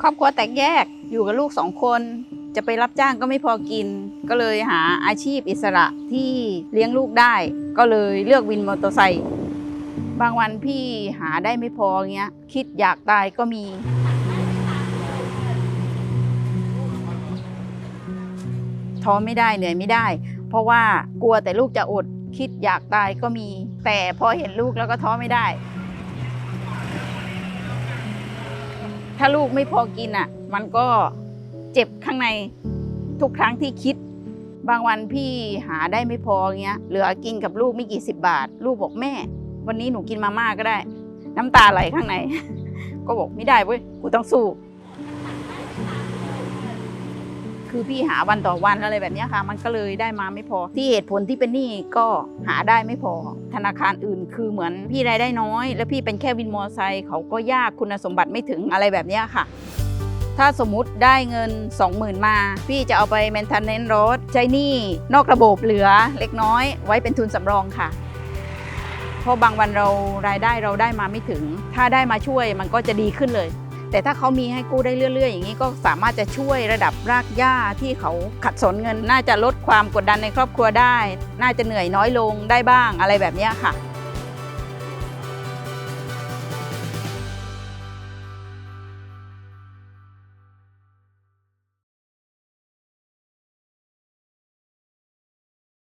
ครอบครัวแตกแยกอยู่กับลูกสองคน จะไปรับจ้างก็ไม่พอกิน ก็เลยหาอาชีพอิสระที่เลี้ยงลูกได้ ก็เลยเลือกวินมอเตอร์ไซค์บางวันพี่หาได้ไม่พอเงี้ย คิดอยากตายก็มี ท้อไม่ได้เหนื่อยไม่ได้ เพราะว่ากลัวแต่ลูกจะอด คิดอยากตายก็มี แต่พอเห็นลูกแล้วก็ท้อไม่ได้ ถ้าลูกไม่พอกินอะ มันก็เจ็บข้างในทุกครั้งที่คิด บางวันพี่หาได้ไม่พอเงี้ยเหลือกินกับลูกไม่กี่สิบบาท ลูกบอกแม่ วันนี้หนูกินมาม่าก็ได้ น้ำตาไหลข้างใน ก็บอกไม่ได้เว้ยกูต้องสู้ คือพี่หาวันต่อวันอะไรแบบนี้ค่ะ มันก็เลยได้มาไม่พอ ที่เหตุผลที่เป็นหนี้ก็หาได้ไม่พอ ธนาคารอื่นคือเหมือนพี่รายได้น้อย แล้วพี่เป็นแค่วินมอเตอร์ไซค์เขาก็ยากคุณสมบัติไม่ถึงอะไรแบบนี้ค่ะถ้าสมมติได้เงิน 20,000 มา พี่จะเอาไปแมนเทนเนนรถใช้หนี้นอกระบบเหลือเล็กน้อย ไว้เป็นทุนสำรองค่ะ เพราะบางวันเรารายได้เราได้มาไม่ถึง ถ้าได้มาช่วยมันก็จะดีขึ้นเลย แต่ถ้าเขามีให้กู้ได้เรื่อย ๆ อย่างนี้ก็สามารถจะช่วยระดับรากหญ้าที่เขาขัดสนเงิน น่าจะลดความกดดันในครอบครัวได้ น่าจะเหนื่อยน้อยลงได้บ้างอะไรแบบนี้ค่ะ